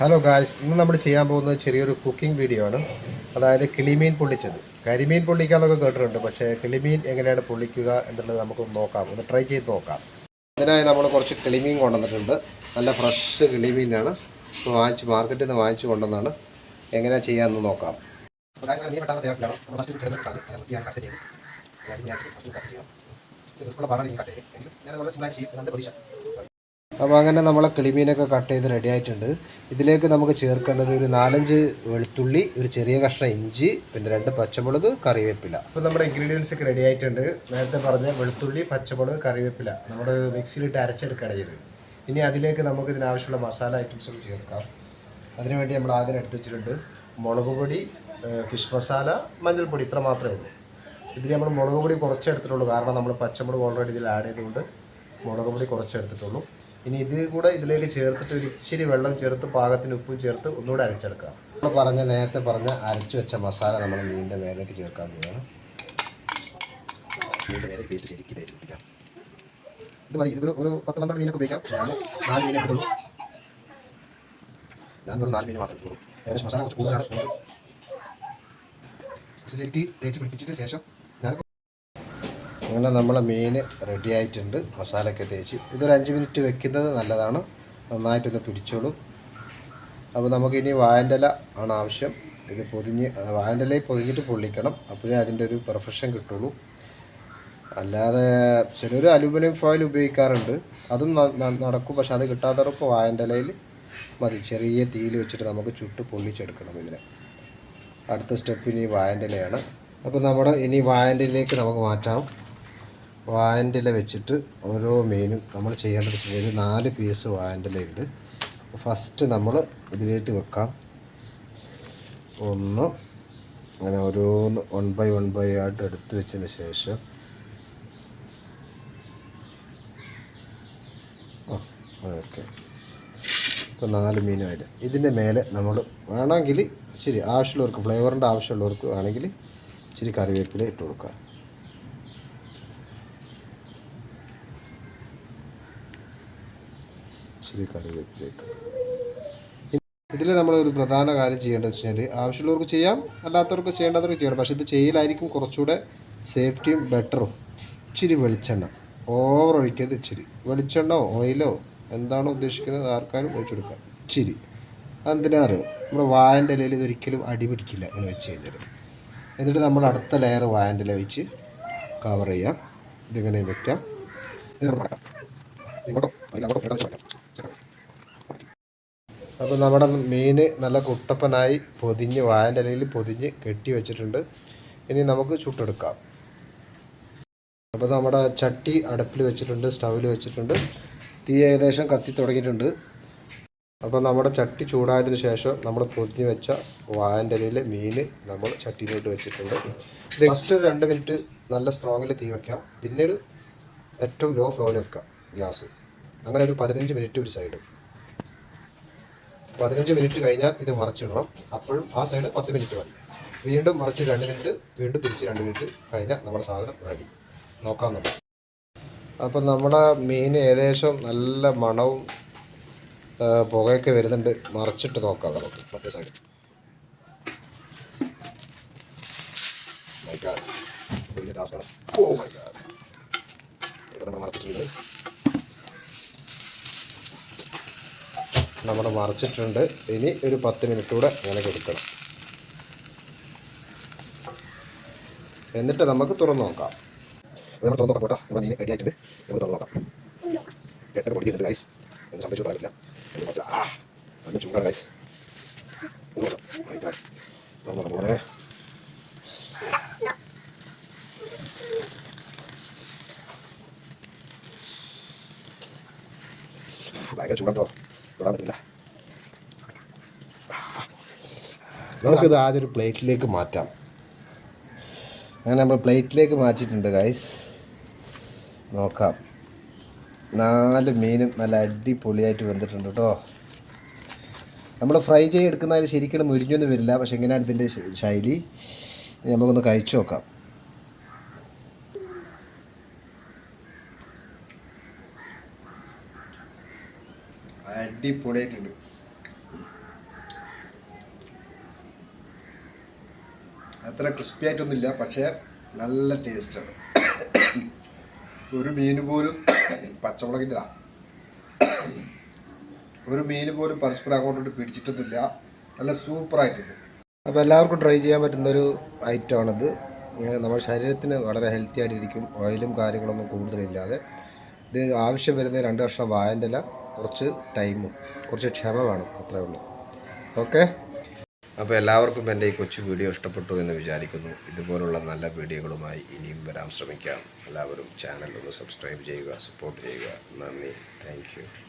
Hello guys ഇന്ന് നമ്മൾ ചെയ്യാൻ പോകുന്നത് ചെറിയൊരു കുക്കിംഗ് വീഡിയോ ആണ്. അതായത് കിളിമീൻ പൊള്ളിച്ചത്. കരിമീൻ പൊള്ളിക്കാന്നൊക്കെ കേട്ടിട്ടുണ്ട്. പക്ഷേ കിളിമീൻ എങ്ങനെയാണ് പൊള്ളിക്കുക എന്നുള്ളത് നമുക്കൊന്ന് നോക്കാം. ഒന്ന് ട്രൈ ചെയ്ത് നോക്കാം. അതിനായി നമ്മൾ കുറച്ച് കിളിമീൻ കൊണ്ടുവന്നിട്ടുണ്ട്. നല്ല ഫ്രഷ് കിളിമീനാണ്. വാങ്ങിച്ച് മാർക്കറ്റിൽ നിന്ന് വാങ്ങിച്ച് കൊണ്ടുവന്നാണ്. എങ്ങനെയാണ് ചെയ്യാമെന്ന് നോക്കാം. ഞാൻ അപ്പോൾ അങ്ങനെ നമ്മളെ കിളിമീനൊക്കെ കട്ട് ചെയ്ത് റെഡി ആയിട്ടുണ്ട്. ഇതിലേക്ക് നമുക്ക് ചേർക്കേണ്ടത് ഒരു നാലഞ്ച് വെളുത്തുള്ളി ഒരു ചെറിയ കഷ്ണം ഇഞ്ചി പിന്നെ രണ്ട് പച്ചമുളക് കറിവേപ്പില. അപ്പോൾ നമ്മുടെ ഇൻഗ്രീഡിയൻസ് ഒക്കെ റെഡി ആയിട്ടുണ്ട്. നേരത്തെ പറഞ്ഞ വെളുത്തുള്ളി പച്ചമുളക് കറിവേപ്പില നമ്മൾ മിക്സിയിലിട്ട് അരച്ചെടുക്കുകയാണ് ചെയ്ത് ഇനി അതിലേക്ക് നമുക്ക് ഇതിനാവശ്യമുള്ള മസാല ഐറ്റംസുകൾ ചേർക്കാം. അതിനുവേണ്ടി നമ്മൾ ആദ്യം എടുത്ത് വെച്ചിട്ടുണ്ട് മുളക് പൊടി ഫിഷ് മസാല മഞ്ഞൾപ്പൊടി. ഇത്ര മാത്രമേ ഉള്ളൂ. ഇതിൽ നമ്മൾ മുളക് പൊടി കുറച്ചെടുത്തിട്ടുള്ളൂ കാരണം നമ്മൾ പച്ചമുളക് ഓൾറെഡി ഇതിൽ ആഡ് ചെയ്തുകൊണ്ട് മുളക് പൊടി കുറച്ച് എടുത്തിട്ടുള്ളൂ. ഇനി ഇത് കൂടെ ഇതിലേക്ക് ചേർത്തിട്ട് ഒരു ഇച്ചിരി വെള്ളം ചേർത്ത് പാകത്തിന് ഉപ്പും ചേർത്ത് ഒന്നുകൂടെ അരച്ചെടുക്കാം. നമ്മൾ പറഞ്ഞ നേരത്തെ പറഞ്ഞ അരച്ചു വെച്ച മസാല നമ്മൾ മീനിന്റെ മേലേക്ക് ചേർക്കാൻ പോവുകയാണ്. മീനിന്റെ മേലെ പേസ്റ്റ് ശരിക്കും തേച്ച് ഇത് മതി ഇതൊരു ഒരു പത്ത് പന്ത്രണ്ട് മീനൊക്കെ ഉപയോഗിക്കാം. നാല് മീനെ എടുത്തുള്ളൂ. ഞാൻ ഒരു നാല് മീൻ മാത്രമേ എടുത്തുള്ളൂ. ഏകദേശം മസാല കുറച്ച് കൂടുതലാണ്. ശരിക്ക് തേച്ച് പിടിപ്പിച്ചിട്ട് ശേഷം അങ്ങനെ നമ്മളെ മീൻ റെഡി ആയിട്ടുണ്ട്. മസാലയൊക്കെ തേച്ച്. ഇതൊരു അഞ്ച് മിനിറ്റ് വെക്കുന്നത് നല്ലതാണ്. നന്നായിട്ടൊന്ന് പിടിച്ചോളും. അപ്പോൾ നമുക്കിനി വായന്റെല ആണ് ആവശ്യം. ഇത് പൊതിഞ്ഞ് വായന്റെലയിൽ പൊതിഞ്ഞിട്ട് പൊള്ളിക്കണം. അപ്പോഴേ അതിന്റെ ഒരു പെർഫെക്ഷൻ കിട്ടുള്ളൂ. അല്ലാതെ ചിലർ അലുമിനിയം ഫോയിൽ ഉപയോഗിക്കാറുണ്ട്. അതും നടക്കും. പക്ഷെ അത് കിട്ടാത്തവർക്ക് വായന്റെലയിൽ മതി. ചെറിയ തീയിൽ വെച്ചിട്ട് നമുക്ക് ചുട്ട് പൊള്ളിച്ചെടുക്കണം ഇതിനെ. അടുത്ത സ്റ്റെപ്പ് ഇനി വായന്റെലയാണ്. അപ്പോൾ നമ്മുടെ ഇനി വായന്റെലേക്ക് നമുക്ക് മാറ്റാം. വായന്റെല വെച്ചിട്ട് ഓരോ മീനും നമ്മൾ ചെയ്യേണ്ടത് ചെയ്ത് നാല് പീസ് വാൻഡിലയുണ്ട് ഫസ്റ്റ് നമ്മൾ ഇതിലേക്ക് വെക്കാം. ഒന്ന് അങ്ങനെ ഓരോന്ന് വൺ ബൈ വൺ ബൈ ആയിട്ട് എടുത്ത് വെച്ചതിന് ശേഷം ആ ഓക്കെ. ഇപ്പോൾ നാല് മീനുമായിട്ട് ഇതിന്റെ മേലെ നമ്മൾ വേണമെങ്കിൽ ശരി ആവശ്യമുള്ളവർക്ക് ഫ്ലേവറിന്റെ ആവശ്യമുള്ളവർക്ക് വേണമെങ്കിൽ ഇച്ചിരി കറിവേപ്പില ഇട്ട് കൊടുക്കാം. ഇച്ചിരി ഇതിൽ നമ്മൾ ഒരു പ്രധാന കാര്യം ചെയ്യേണ്ടത് വെച്ച് കഴിഞ്ഞാൽ ആവശ്യമുള്ളവർക്ക് ചെയ്യാം അല്ലാത്തവർക്ക് ചെയ്യേണ്ടവർക്ക് ചെയ്യണം. പക്ഷേ ഇത് ചെയ്യലായിരിക്കും കുറച്ചുകൂടെ സേഫ്റ്റിയും ബെറ്ററും. ഇച്ചിരി വെളിച്ചെണ്ണ. ഓവർ ഒഴിക്കരുത് ഇച്ചിരി. വെളിച്ചെണ്ണോ ഓയിലോ എന്താണോ ഉദ്ദേശിക്കുന്നത് ആർക്കാരും ഒഴിച്ചു കൊടുക്കാം. ഇച്ചിരി. അതെന്തിനാ നമ്മുടെ വായന്റെ ഇലയിൽ ഇതൊരിക്കലും അടി പിടിക്കില്ല അങ്ങനെ വെച്ച് കഴിഞ്ഞാൽ എന്നിട്ട് നമ്മൾ അടുത്ത ലെയർ വായന്റെ ഇല വെച്ച് കവർ ചെയ്യാം. ഇതിങ്ങനെ വെക്കാം. ഇത് നമ്മൾ ഇങ്ങോട്ടോ അതിൽ അങ്ങോട്ടോ ഇടം അപ്പോൾ നമ്മുടെ മീൻ നല്ല കുട്ടപ്പനായി പൊതിഞ്ഞ് വായന്റെ ഇലയിൽ പൊതിഞ്ഞ് കെട്ടി വെച്ചിട്ടുണ്ട്. ഇനി നമുക്ക് ചുട്ടെടുക്കാം. അപ്പോൾ നമ്മുടെ ചട്ടി അടുപ്പിൽ വെച്ചിട്ടുണ്ട് സ്റ്റൗവിൽ വെച്ചിട്ടുണ്ട്. തീ ഏകദേശം കത്തി തുടങ്ങിയിട്ടുണ്ട്. അപ്പോൾ നമ്മുടെ ചട്ടി ചൂടായതിന് ശേഷം നമ്മൾ പൊതിഞ്ഞ് വെച്ച വായന്റെ ഇലയിലെ മീൻ നമ്മൾ ചട്ടിയിലോട്ട് വെച്ചിട്ടുണ്ട്. ഇത് ഫസ്റ്റ് രണ്ട് മിനിറ്റ് നല്ല സ്ട്രോങ്ങിൽ തീ വെക്കാം. പിന്നീട് ഏറ്റവും ലോ ഫ്ലോയിൽ വെക്കാം ഗ്യാസ്. അങ്ങനെ ഒരു പതിനഞ്ച് മിനിറ്റ് ഒരു സൈഡ് പതിനഞ്ച് മിനിറ്റ് കഴിഞ്ഞാൽ ഇത് മറച്ചിടണം. അപ്പോഴും ആ സൈഡ് പത്ത് മിനിറ്റ് മതി. വീണ്ടും മറിച്ച് രണ്ട് മിനിറ്റ് വീണ്ടും തിരിച്ച് രണ്ട് മിനിറ്റ് കഴിഞ്ഞാൽ നമ്മുടെ സാധനം റെഡി നോക്കാം നമുക്ക്. അപ്പം നമ്മുടെ മീൻ ഏകദേശം നല്ല മണവും പുകയൊക്കെ വരുന്നുണ്ട്. മറിച്ചിട്ട് നോക്കാം നമുക്ക് മറ്റേ സൈഡ് മൈ ഓ മൈ നമ്മൾ മറച്ചിട്ടുണ്ട്. നമ്മൾ മറിച്ചിട്ടുണ്ട്. ഇനി ഒരു പത്ത് മിനിറ്റ് കൂടെ ഇങ്ങനെ കൊടുക്കണം. എന്നിട്ട് നമുക്ക് തുറന്നു നോക്കാം. നമ്മൾ തുറന്നു നോക്കാം കേട്ടോ. നമ്മൾ റെഡി ആയിട്ടുണ്ട്. നമുക്ക് തുറന്നു നോക്കാം. ഗൈസ് ഒന്നും ചൂടാണ് ഗൈസ് പോലെ ഭയങ്കര ചൂടാട്ടോ തൊടാൻ പറ്റില്ല നമുക്കിത് ആദ്യം ഒരു പ്ലേറ്റിലേക്ക് മാറ്റാം. അങ്ങനെ നമ്മൾ പ്ലേറ്റിലേക്ക് മാറ്റിയിട്ടുണ്ട് ഗൈസ് നോക്കാം. നാല് മീനും നല്ല അടിപൊളിയായിട്ട് വെന്തിട്ടുണ്ട് കേട്ടോ. നമ്മൾ ഫ്രൈ ചെയ്തെടുക്കുന്നതിന് ശരിക്കും മുരിഞ്ഞൊന്നും വരില്ല പക്ഷെ എങ്ങനെയാണ് ഇതിന്റെ ശൈലി? നമുക്കൊന്ന് കഴിച്ചു നോക്കാം. അടിപൊളിയായിട്ടുണ്ട്. അത്ര ക്രിസ്പി ആയിട്ടൊന്നുമില്ല പക്ഷേ നല്ല ടേസ്റ്റാണ് ഒരു മീൻ പോലും പച്ചമുളകിന്റെതാ. ഒരു മീൻ പോലും പരസ്പരം അങ്ങോട്ടോട്ട് പിടിച്ചിട്ടൊന്നുമില്ല. നല്ല സൂപ്പറായിട്ടുണ്ട് അപ്പോൾ എല്ലാവർക്കും ട്രൈ ചെയ്യാൻ പറ്റുന്നൊരു ഐറ്റമാണിത് നമ്മുടെ ശരീരത്തിന് വളരെ ഹെൽത്തി ആയിട്ടിരിക്കും. ഓയിലും കാര്യങ്ങളൊന്നും കൂടുതലില്ലാതെ. ഇത് ആവശ്യം വരുന്നത് രണ്ട് വർഷം വായന്റെ ഇല കുറച്ച് ടൈമും കുറച്ച് ക്ഷമ വേണം അത്രേ ഉള്ളൂ. ഓക്കെ അപ്പോൾ എല്ലാവർക്കും എന്റെ ഈ കൊച്ചു വീഡിയോ ഇഷ്ടപ്പെട്ടു എന്ന് വിചാരിക്കുന്നു. ഇതുപോലുള്ള നല്ല വീഡിയോകളുമായി ഇനിയും വരാൻ ശ്രമിക്കാം. എല്ലാവരും ചാനൽ ഒന്ന് സബ്സ്ക്രൈബ് ചെയ്യുക സപ്പോർട്ട് ചെയ്യുക. നന്ദി. താങ്ക്